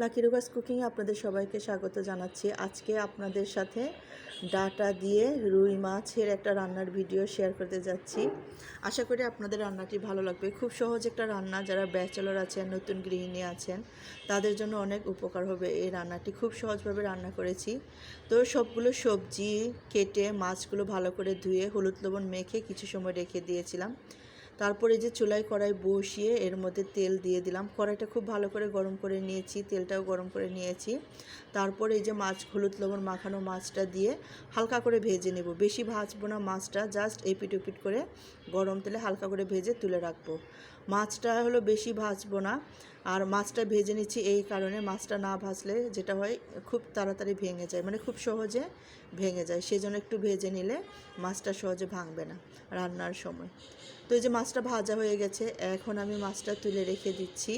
Lucky রুবাস কুকিংয়ে আপনাদের সবাইকে স্বাগত জানাচ্ছি। আজকে আপনাদের সাথে ডাটা দিয়ে রুই মাছের একটা রান্নার ভিডিও শেয়ার করতে যাচ্ছি। আশা করি আপনাদের রান্নাটি ভালো লাগবে। খুব সহজ একটা রান্না। যারা ব্যাচেলর আছেন, নতুন গৃহিণী আছেন, তাদের জন্য অনেক উপকার হবে এই রান্নাটি। খুব সহজভাবে রান্না করেছি। তো সবগুলো সবজি কেটে মাছগুলো ভালো করে ধুয়ে হলুদ লবণ মেখে কিছু সময় রেখে দিয়েছিলাম। তারপরে যে চুলায় কড়াই বসিয়ে এর মধ্যে তেল দিয়ে দিলাম। কড়াইটা খুব ভালো করে গরম করে নিয়েছি, তেলটাও গরম করে নিয়েছি। তারপরে এই যে মাছ, হলুদ লবণ মাখানো মাছটা দিয়ে হালকা করে ভেজে নেব। বেশি ভাজবো না মাছটা, জাস্ট এপিট ওপিট করে গরম তেলে হালকা করে ভেজে তুলে রাখব। মাছটা হলো বেশি ভাজবো না। আর মাছটা ভেজে নিচ্ছি এই কারণে মাছটা না ভাজলে যেটা হয় খুব তাড়াতাড়ি ভেঙে যায় মানে খুব সহজে ভেঙে যায়। সেজন্য একটু ভেজে নিলে মাছটা সহজে ভাঙবে না রান্নার সময়। তো এই যে মাছটা ভাজা হয়ে গেছে, এখন আমি মাছটা তুলে রেখে দিচ্ছি।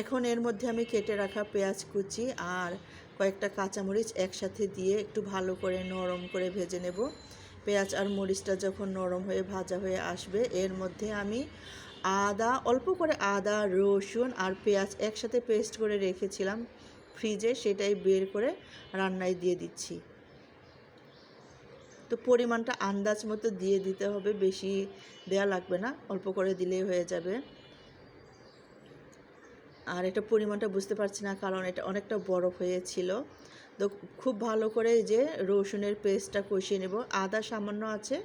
এখন এর মধ্যে আমি কেটে রাখা পেঁয়াজ কুচি আর কয়েকটা কাঁচামরিচ একসাথে দিয়ে একটু ভালো করে নরম করে ভেজে নেব। পেঁয়াজ আর মরিচটা যখন নরম হয়ে ভাজা হয়ে আসবে, এর মধ্যে আমি আদা, অল্প করে আদা, রসুন আর পেঁয়াজ একসাথে পেস্ট করে রেখেছিলাম ফ্রিজে, সেটাই বের করে রান্নায় দিয়ে দিচ্ছি। তো পরিমাণটা আন্দাজ মতো দিয়ে দিতে হবে, বেশি দেয়া লাগবে না, অল্প করে দিলেই হয়ে যাবে। আর এটা পরিমাণটা বুঝতে পারছি না, কারণ এটা অনেকটা বরফ হয়েছিল। তো খুব ভালো করে যে রসুনের পেস্টটা কষিয়ে নেব। আদা সামান্য আছে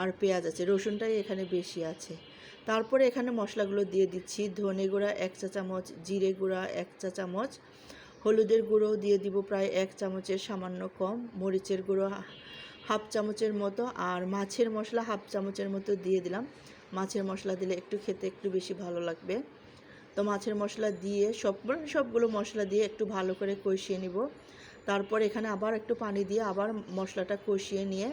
আর পেঁয়াজ আছে। রসুনটাই এখানে বেশি আছে। তারপরে এখানে মশলাগুলো দিয়ে দিচ্ছি। ধনে গুঁড়া এক চা চামচ, জিরে গুঁড়া এক চা চামচ, হলুদের গুঁড়ো দিয়ে দিব প্রায় এক চামচের সামান্য কম, মরিচের গুঁড়ো হাফ চামচের মতো আর মাছের মশলা হাফ চামচের মতো দিয়ে দিলাম। মাছের মশলা দিলে একটু খেতে একটু বেশি ভালো লাগবে। তো মাছের মশলা দিয়ে সব সবগুলো মশলা দিয়ে একটু ভালো করে কষিয়ে নিব। তারপর এখানে আবার একটু পানি দিয়ে আবার মশলাটা কষিয়ে নিয়ে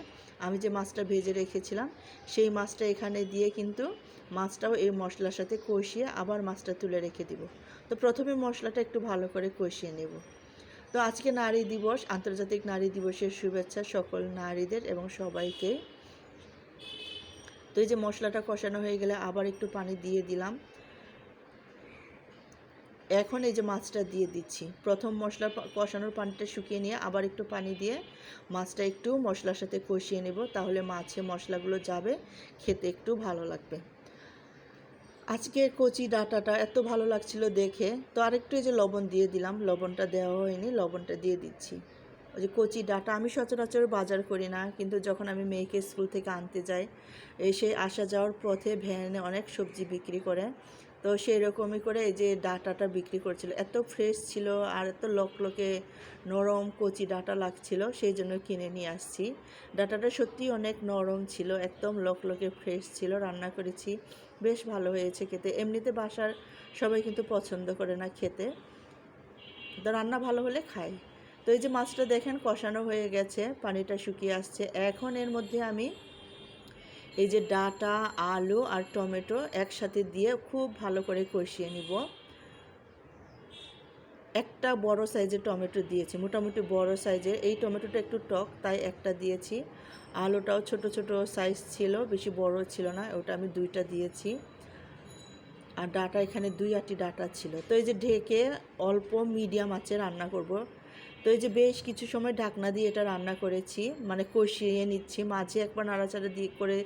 আমি যে মাছটা ভেজে রেখেছিলাম, সেই মাছটা এখানে দিয়ে কিন্তু মাছটাও এই মশলার সাথে কষিয়ে আবার মাছটা তুলে রেখে দিব। তো প্রথমে মশলাটা একটু ভালো করে কষিয়ে নেব। তো আজকে নারী দিবস, আন্তর্জাতিক নারী দিবসের শুভেচ্ছা সকল নারীদের এবং সবাইকে। তো এই যে মশলাটা কষানো হয়ে গেলে আবার একটু পানি দিয়ে দিলাম। এখন এই যে মাছটা দিয়ে দিচ্ছি। প্রথম মশলা কষানোর পানিটা শুকিয়ে নিয়ে আবার একটু পানি দিয়ে মাছটা একটু মশলার সাথে কষিয়ে নেব, তাহলে মাছে মশলাগুলো যাবে, খেতে একটু ভালো লাগবে। আজকে কচি ডাটাটা এত ভালো লাগছিল দেখে। তো আরেকটু এই যে লবণ দিয়ে দিলাম, লবণটা দেওয়া হয়নি, লবণটা দিয়ে দিচ্ছি। ওই যে কচি ডাটা আমি সচরাচর বাজার করি না, কিন্তু যখন আমি মেয়েকে স্কুল থেকে আনতে যাই, এসে আসা যাওয়ার পথে ভ্যানে অনেক সবজি বিক্রি করে। তো সেই রকমই করে এই যে ডাটাটা বিক্রি করছিল। এত ফ্রেশ ছিল আর এত লকলকে নরম কচি ডাটা লাগছিল, সেই জন্য কিনে নিয়ে আসছি। ডাটাটা সত্যিই অনেক নরম ছিল, একদম লকলকে ফ্রেশ ছিল, রান্না করেছি, বেশ ভালো হয়েছে খেতে। এমনিতে বাসার সবাই কিন্তু পছন্দ করে না খেতে। তো রান্না ভালো হলে খাই। তো এই যে মাছটা দেখেন কষানো হয়ে গেছে, পানিটা শুকিয়ে আসছে। এখন এর মধ্যে আমি এই যে ডাটা, আলু আর টমেটো একসাথে দিয়ে খুব ভালো করে কষিয়ে নিব। একটা বড় সাইজের টমেটো দিয়েছি, মোটামুটি বড় সাইজের। এই টমেটোটা একটু টক, তাই একটা দিয়েছি। আলুটাও ছোট ছোট সাইজ ছিল, বেশি বড় ছিল না, ওটা আমি দুইটা দিয়েছি। আর ডাটা, এখানে দুই আটি ডাটা ছিল। তো এই যে ঢেকে অল্প মিডিয়াম আছে রান্না করব। তো এই যে বেশ কিছু সময় ঢাকনা দিয়ে এটা রান্না করেছি মানে কষিয়ে নিচ্ছি, মাঝে একবার নাড়াচাড়া দিয়ে করে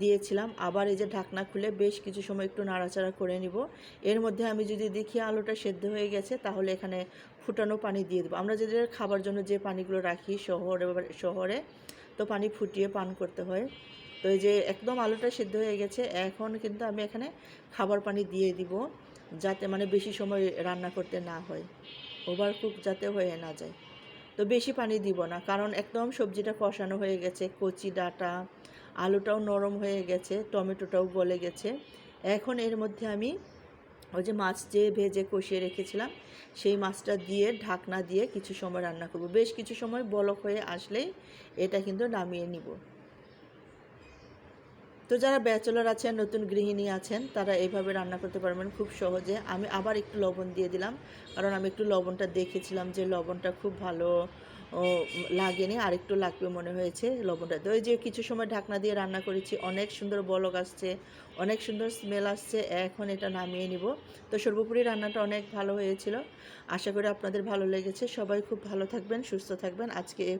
দিয়েছিলাম, আবার এই যে ঢাকনা খুলে বেশ কিছু সময় একটু নাড়াচাড়া করে নিব। এর মধ্যে আমি যদি দেখি আলুটা সেদ্ধ হয়ে গেছে, তাহলে এখানে ফুটানো পানি দিয়ে দেবো। আমরা যেটা খাবার জন্য যে পানিগুলো রাখি শহরে শহরে, তো পানি ফুটিয়ে পান করতে হয়। তো এই যে একদম আলুটা সেদ্ধ হয়ে গেছে, এখন কিন্তু আমি এখানে খাবার পানি দিয়ে দিব, যাতে মানে বেশি সময় রান্না করতে না হয়। ওভার কুক যাতে হয়ে না যায়। তো বেশি পানি দিব না, কারণ একদম সবজিটা কষানো হয়ে গেছে, কচি ডাটা, আলুটাও নরম হয়ে গেছে, টমেটোটাও গলে গেছে। এখন এর মধ্যে আমি ওই যে মাছ যে ভেজে কষিয়ে রেখেছিলাম, সেই মাছটা দিয়ে ঢাকনা দিয়ে কিছু সময় রান্না করব। বেশ কিছু সময় বলক হয়ে আসলেই এটা কিন্তু নামিয়ে নিব। তো যারা ব্যাচেলর আছেন, নতুন গৃহিণী আছেন, তারা এইভাবে রান্না করতে পারবেন খুব সহজে। আমি আবার একটু লবণ দিয়ে দিলাম, কারণ আমি একটু লবণটা দেখেছিলাম যে লবণটা খুব ভালো, ও, লাগেনি, আর একটু লাগবে মনে হয়েছে লবণটা। তো ওই যে কিছু সময় ঢাকনা দিয়ে রান্না করেছি, অনেক সুন্দর বলক আসছে, অনেক সুন্দর স্মেল আসছে, এখন এটা নামিয়ে নিব। তো সর্বোপরি রান্নাটা অনেক ভালো হয়েছিল। আশা করি আপনাদের ভালো লেগেছে। সবাই খুব ভালো থাকবেন, সুস্থ থাকবেন। আজকে এ